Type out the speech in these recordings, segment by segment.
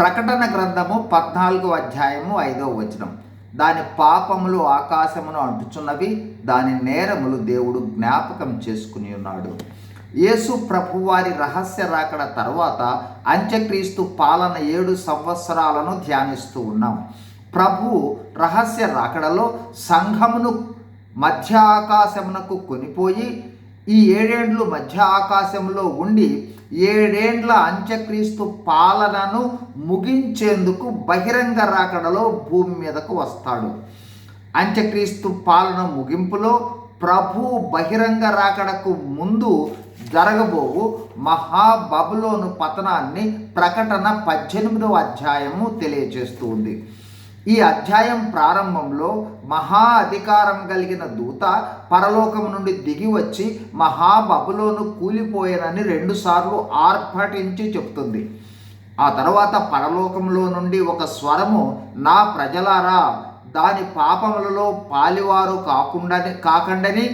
ప్రకటన గ్రంథము పద్నాలుగో అధ్యాయము ఐదో వచనం. దాని పాపములు ఆకాశమును అంటుచున్నవి దాని నేరములు దేవుడు జ్ఞాపకం చేసుకుని ఉన్నాడు. యేసు ప్రభువారి రహస్య రాకడ తర్వాత అంత్యక్రీస్తు పాలన ఏడు సంవత్సరాలను ధ్యానిస్తూ ఉన్నాం. ప్రభు రహస్య రాకడలో సంఘమును మధ్య ఆకాశమునకు కొనిపోయి ఈ ఏడేండ్లు మధ్య ఆకాశంలో ఉండి ఏడేండ్ల అంత్యక్రీస్తు పాలనను ముగించేందుకు బహిరంగ రాకడలో భూమి మీదకు వస్తాడు. అంత్యక్రీస్తు పాలన ముగింపులో ప్రభు బహిరంగ రాకడకు ముందు జరగబోవు మహాబబులోను పతనాన్ని ప్రకటన పద్దెనిమిదవ అధ్యాయము తెలియజేస్తూ ఉంది. ఈ అధ్యాయం ప్రారంభంలో మహా అధికారం కలిగిన దూత పరలోకం నుండి దిగి వచ్చి మహాబబులోను కూలిపోయానని రెండుసార్లు ఆర్భటించి చెప్తుంది. ఆ తర్వాత పరలోకంలో నుండి ఒక స్వరము నా ప్రజలారా దాని పాపములలో పాలివారు కాకుండానే కాకండని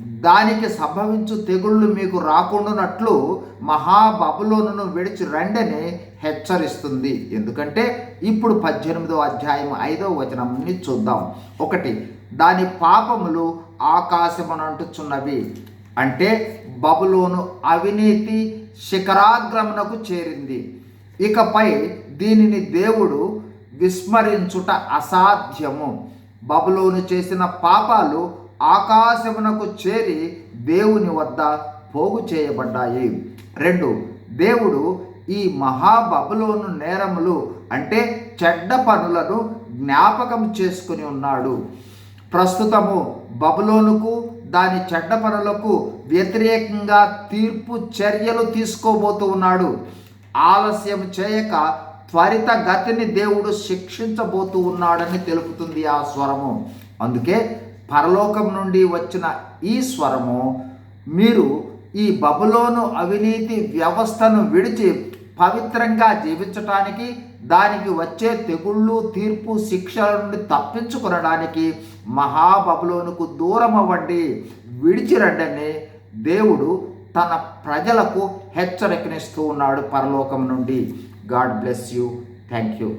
దానికి సంభవించు తెగుళ్ళు మీకు రాకుండానట్లు మహాబబులోను విడిచి రండని హెచ్చరిస్తుంది. ఎందుకంటే ఇప్పుడు పద్దెనిమిదో అధ్యాయం ఐదో వచనంని చూద్దాం. ఒకటి దాని పాపములు ఆకాశమునంటుచున్నవి. అంటే బబులోను అవినీతి శిఖరాగ్రమునకు చేరింది. ఇకపై దీనిని దేవుడు విస్మరించుట అసాధ్యము. బబులోను చేసిన పాపాలు ఆకాశమునకు చేరి దేవుని వద్ద పోగు చేయబడ్డాయి. రెండు దేవుడు ఈ మహాబబులోను నేరములు అంటే చెడ్డ పనులను జ్ఞాపకం చేసుకుని ఉన్నాడు. ప్రస్తుతము బబులోనుకు దాని చెడ్డ పనులకు వ్యతిరేకంగా తీర్పు చర్యలు తీసుకోబోతూ ఉన్నాడు. ఆలస్యం చేయక త్వరిత గతిని దేవుడు శిక్షించబోతూ ఉన్నాడని తెలుపుతుంది ఆ స్వరము. అందుకే పరలోకం నుండి వచ్చిన ఈ స్వరము మీరు ఈ బబులోను అవినీతి వ్యవస్థను విడిచి పవిత్రంగా జీవించటానికి దానికి వచ్చే తెగుళ్ళు తీర్పు శిక్షల నుండి తప్పించుకునడానికి మహాబబులోనుకు దూరం అవ్వండి విడిచిరండని దేవుడు తన ప్రజలకు హెచ్చరికనిస్తూ ఉన్నాడు పరలోకం నుండి. God bless you. Thank you